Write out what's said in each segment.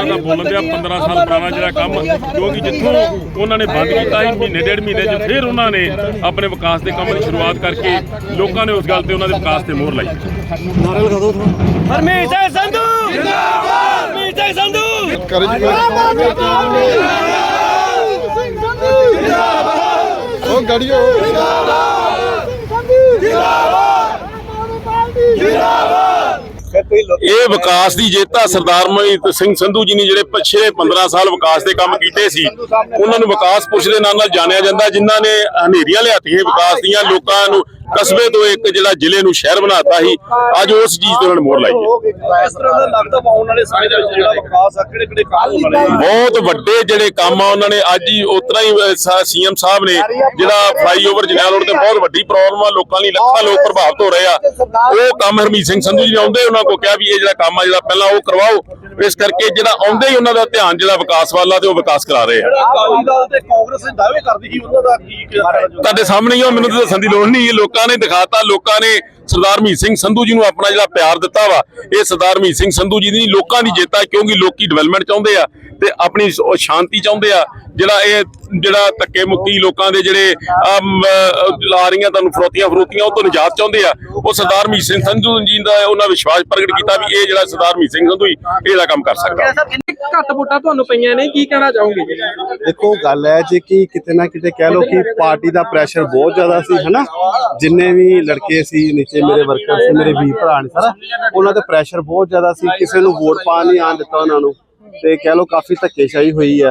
ਉਹਨਾਂ ਦਾ ਬੋਲਣ ਦੇ 15 ਸਾਲ ਪੁਰਾਣਾ ਜਿਹੜਾ ਕੰਮ ਕਿਉਂਕਿ ਜਿੱਥੋਂ ਉਹਨਾਂ ਨੇ ਬੰਦ ਕੀਤਾ ਸੀ ਮਹੀਨੇ ਡੇਢ ਮਹੀਨੇ 'ਚ ਫਿਰ ਉਹਨਾਂ ਨੇ ਆਪਣੇ ਵਿਕਾਸ ਦੇ ਕੰਮ ਦੀ ਸ਼ੁਰੂਆਤ ਕਰਕੇ ਲੋਕਾਂ ਨੇ ਉਸ ਗੱਲ ਤੇ ਉਹਨਾਂ ਦੇ ਵਿਕਾਸ ਤੇ ਮੋਹਰ ਲਾਈ। ਨਾਰਾ ਲਗਾ ਦਿਓ ਥੋੜਾ ਹਰਮੀਤ ਸਿੰਘ ਸੰਧੂ! ਜਿੰਦਾਬਾਦ ਹਰਮੀਤ ਸਿੰਘ ਸੰਧੂ! ਉਹ ਗੜੀਓ। ਇਹ ਵਿਕਾਸ ਦੀ ਜੇਤਾ ਸਰਦਾਰ ਮਨਜੀਤ ਸਿੰਘ ਸੰਧੂ ਜੀ ਨੇ ਜਿਹੜੇ ਪਿਛਲੇ 15 ਸਾਲ ਵਿਕਾਸ ਦੇ ਕੰਮ ਕੀਤੇ ਸੀ, ਉਹਨਾਂ ਨੂੰ ਵਿਕਾਸ ਪੁਰਸ਼ ਦੇ ਨਾਂ ਨਾਲ ਜਾਣਿਆ ਜਾਂਦਾ, ਜਿਨ੍ਹਾਂ ਨੇ ਹਨੇਰੀਆਂ ਲਿਆਤੀਆਂ ਵਿਕਾਸ ਦੀਆਂ, ਲੋਕਾਂ ਨੂੰ ਕਸਬੇ ਤੋਂ ਇੱਕ ਜਿਹੜਾ ਜ਼ਿਲ੍ਹੇ ਨੂੰ ਸ਼ਹਿਰ ਬਣਾਤਾ ਸੀ ਅੱਜ ਉਸ ਚੀਜ਼ ਤੇ ਉਹਨਾਂ ਨੇ ਮੋਹਰ ਲਾਈ ਹੈ। ਇਸ ਤਰ੍ਹਾਂ ਦਾ ਲੱਗਦਾ ਆਉਣ ਵਾਲੇ ਸਮੇਂ ਦੇ ਵਿੱਚ ਜਿਹੜਾ ਵਿਕਾਸ ਆ ਕਿਹੜੇ ਕਿਹੜੇ ਕੰਮ ਹੋਣ ਬਹੁਤ ਵੱਡੇ ਜਿਹੜੇ ਕੰਮ ਆ ਉਹਨਾਂ ਨੇ ਅੱਜ ਹੀ ਉਤਰਾ ਹੀ ਸੀਐਮ ਸਾਹਿਬ ਨੇ ਜਿਹੜਾ ਫਲਾਈਓਵਰ ਜਨਰਲ ਰੋਡ ਤੇ ਬਹੁਤ ਵੱਡੀ ਪ੍ਰੋਬਲਮ ਆ ਲੋਕਾਂ ਲਈ ਲੱਖਾਂ ਲੋਕ ਪ੍ਰਭਾਵਿਤ ਹੋ ਰਹੇ ਆ। ਉਹ ਕੰਮ ਹਰਮੀਤ ਸਿੰਘ ਸੰਧੂ ਜੀ ਨੇ ਆਉਂਦੇ ਉਹਨਾਂ ਕੋ ਕਿਹਾ ਵੀ ਇਹ ਜਿਹੜਾ ਕੰਮ ਆ ਜਿਹੜਾ ਪਹਿਲਾਂ ਉਹ ਕਰਵਾਓ। ਇਸ ਕਰਕੇ ਜਿਹੜਾ ਆਉਂਦੇ ਹੀ ਉਹਨਾਂ ਦਾ ਧਿਆਨ ਜਿਹੜਾ ਵਿਕਾਸ ਵੱਲ ਆ ਤੇ ਉਹ ਵਿਕਾਸ ਕਰਾ ਰਹੇ ਆ। ਜਿਹੜਾ ਅਕਾਲੀ ਦਲ ਤੇ ਕਾਂਗਰਸ ਦੇ ਦਾਅਵੇ ਕਰਦੀ ਸੀ ਉਹਨਾਂ ਦਾ ਕੀ ਕਹਿਣਾ ਚਾਹੁੰਦੇ? ਤੁਹਾਡੇ ਸਾਹਮਣੇ ਹੀ ਆ ਮੈਨੂੰ ਤਾਂ ਦੱਸਣ ਦੀ ਲੋੜ ਨਹੀਂ ਲੋਕਾਂ ਨੇ ਦਿਖਾਤਾ ਲੋਕਾਂ ਨੇ ਸਰਦਾਰ ਮੀਤ ਸਿੰਘ ਸੰਧੂ ਜੀ ਨੂੰ ਆਪਣਾ ਜਿਹੜਾ ਪਿਆਰ ਦਿੱਤਾ ਵਾ ਇਹ ਸਰਦਾਰ ਮੀਤ ਸਿੰਘ ਸੰਧੂ ਜੀ ਦੀ ਲੋਕਾਂ ਦੀ ਜਿੱਤ ਆ ਕਿਉਂਕਿ ਲੋਕੀ ਡਿਵੈਲਪਮੈਂਟ ਚਾਹੁੰਦੇ ਆ ਤੇ ਆਪਣੀ ਸ਼ਾਂਤੀ ਚਾਹੁੰਦੇ ਆ। ਜਿਹੜਾ ਇਹ ਜਿਹੜਾ ਧੱਕੇ ਮੁੱਕੀ ਲੋਕਾਂ ਦੇ ਜਿਹੜੇ ਆ ਰਹੀਆਂ ਤੁਹਾਨੂੰ ਫਰੋਤੀਆਂ ਫਰੋਤੀਆਂ ਉਹ ਤੋਂ ਨਿਜਾਤ ਚਾਹੁੰਦੇ ਆ। ਉਹ ਸਰਦਾਰ ਮੀਤ ਸਿੰਘ ਸੰਧੂ ਜੀ ਦਾ ਉਹਨਾਂ ਵਿਸ਼ਵਾਸ ਪ੍ਰਗਟ ਕੀਤਾ ਵੀ ਇਹ ਜਿਹੜਾ ਸਰਦਾਰ ਮੀਤ ਸਿੰਘ ਸੰਧੂ ਹੀ ਇਹ ਜਿਹੜਾ ਕੰਮ ਕਰ ਸਕਦਾ। ਘੱਟ ਵੋਟਾਂ ਤੁਹਾਨੂੰ ਪਈਆਂ ਨੇ? ਕੀ ਕਹਿਣਾ ਚਾਹੋਗੇ? ਦੇਖੋ ਗੱਲ ਹੈ ਜੇ ਕਿ ਕਿਤੇ ਨਾ ਕਿਤੇ ਕਹਿ ਲਓ ਕਿ ਪਾਰਟੀ ਦਾ ਪ੍ਰੈਸ਼ਰ ਬਹੁਤ ਜ਼ਿਆਦਾ ਸੀ ਹਨਾ? ਜਿੰਨੇ ਵੀ ਲੜਕੇ ਸੀ ਨੀਚੇ ਮੇਰੇ ਵਰਕਰ ਸੀ ਮੇਰੇ ਵੀ ਭਰਾ ਨੇ ਸਾਰਾ ਉਹਨਾਂ ਤੇ ਪ੍ਰੈਸ਼ਰ ਬਹੁਤ ਜ਼ਿਆਦਾ ਸੀ ਕਿਸੇ ਨੂੰ ਵੋਟ ਪਾਉਣ ਨਹੀਂ ਆਣ ਦਿੱਤਾ ਉਹਨਾਂ ਨੂੰ। ਤੇ ਕਹਿ ਲਓ ਕਾਫੀ ਧੱਕੇਸ਼ਾਹੀ ਹੋਈ ਹੈ।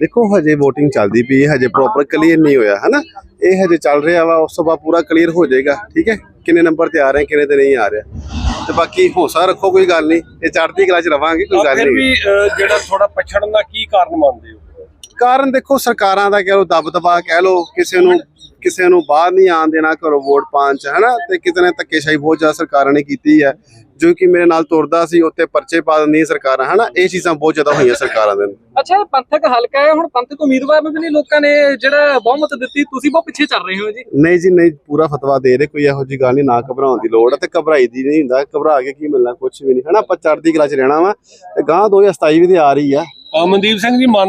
ਦੇਖੋ ਹਜੇ VOTING ਚੱਲਦੀ ਪਈ ਹੈ ਹਜੇ ਪ੍ਰੋਪਰ ਕਲੀਅਰ ਨਹੀਂ ਹੋਇਆ ਹਨਾ? ਇਹ ਹਜੇ ਚੱਲ ਰਿਹਾ ਵਾ ਉਸ ਤੋਂ ਬਾਅਦ ਪੂਰਾ ਕਲੀਅਰ ਹੋ ਜਾਏਗਾ ਠੀਕ ਹੈ? ਕਿੰਨੇ ਨੰਬਰ ਤੇ ਆ ਰਹੇ ਕਿੰਨੇ ਤੇ ਨਹੀਂ ਆ ਰਿਹਾ। ਤੇ ਬਾਕੀ ਹੌਸਲਾ ਰੱਖੋ ਕੋਈ ਗੱਲ ਨਹੀਂ ਇਹ ਚੜ੍ਹਦੀ ਕਲਾ ਚ ਰਵਾਂਗੇ ਕੋਈ ਗੱਲ ਫਿਰ ਨਹੀਂ। ਵੀ ਅਹ, ਜਿਹੜਾ ਥੋੜਾ ਪਛੜਨ ਦਾ ਕੀ ਕਾਰਨ ਮੰਨਦੇ ਹੋ? ਕਾਰਨ ਦੇਖੋ ਸਰਕਾਰਾਂ ਦਾ ਕਹਿ ਲੋ ਦਬ ਦਬਾ ਕਹਿ ਲੋ ਕਿਸੇ ਨੂੰ ਕਿਸੇ ਨੂੰ ਬਾਹਰ ਨਹੀਂ ਆਣ ਦੇਣਾ ਘਰੋਂ ਵੋਟ ਪਾਉਣ ਚ ਹਨਾ? ਤੇ ਕਿਤੇ ਨੇ ਧੱਕੇਸ਼ਾਹੀ ਬਹੁਤ ਜ਼ਿਆਦਾ ਸਰਕਾਰਾਂ ਨੇ ਕੀਤੀ ਹੈ। ਜੋ ਕਿ ਮੇਰੇ ਨਾਲ ਤੁਰਦਾ ਸੀ ਉੱਤੇ ਪਰਚੇ ਪਾ ਦਿੰਦੀਆਂ ਸਰਕਾਰਾਂ ਹਨਾ? ਇਹ ਚੀਜ਼ਾਂ ਬਹੁਤ ਜ਼ਿਆਦਾ ਹੋਈਆਂ ਸਰਕਾਰਾਂ ਦੇ ਨਾਲ। ਅੱਛਾ ਇਹ ਪੰਥਕ ਹਲਕਾ ਹੈ ਹੁਣ ਪੰਥਕ ਉਮੀਦਵਾਰ ਨੂੰ ਵੀ ਨਹੀਂ ਲੋਕਾਂ ਨੇ ਜਿਹੜਾ ਬਹੁਮਤ ਦਿੱਤੀ ਤੁਸੀਂ ਬਹੁਤ ਪਿੱਛੇ ਚੱਲ ਰਹੇ ਹੋ ਜੀ। ਨਹੀਂ ਜੀ ਨਹੀਂ ਪੂਰਾ ਫਤਵਾ ਦੇ ਰਹੇ ਕੋਈ ਇਹੋ ਜੀ ਗੱਲ ਨਹੀਂ ਨਾ ਘਬਰਾਉਣ ਦੀ ਲੋੜ ਹੈ ਤੇ ਘਬਰਾਈ ਦੀ ਨਹੀਂ ਹੁੰਦਾ ਘਬਰਾ ਕੇ ਕੀ ਮਿਲਣਾ ਕੁਝ ਵੀ ਨਹੀਂ ਹਨਾ? ਆਪਾਂ ਚੜ੍ਹਦੀ ਕਲਾ ਚ ਰਹਿਣਾ ਵਾ ਤੇ ਗਾਂ 2027 ਵੀ ਤੇ ਆ ਰਹੀ ਆ। ਅਮਨਦੀਪ ਸਿੰਘ ਜੀ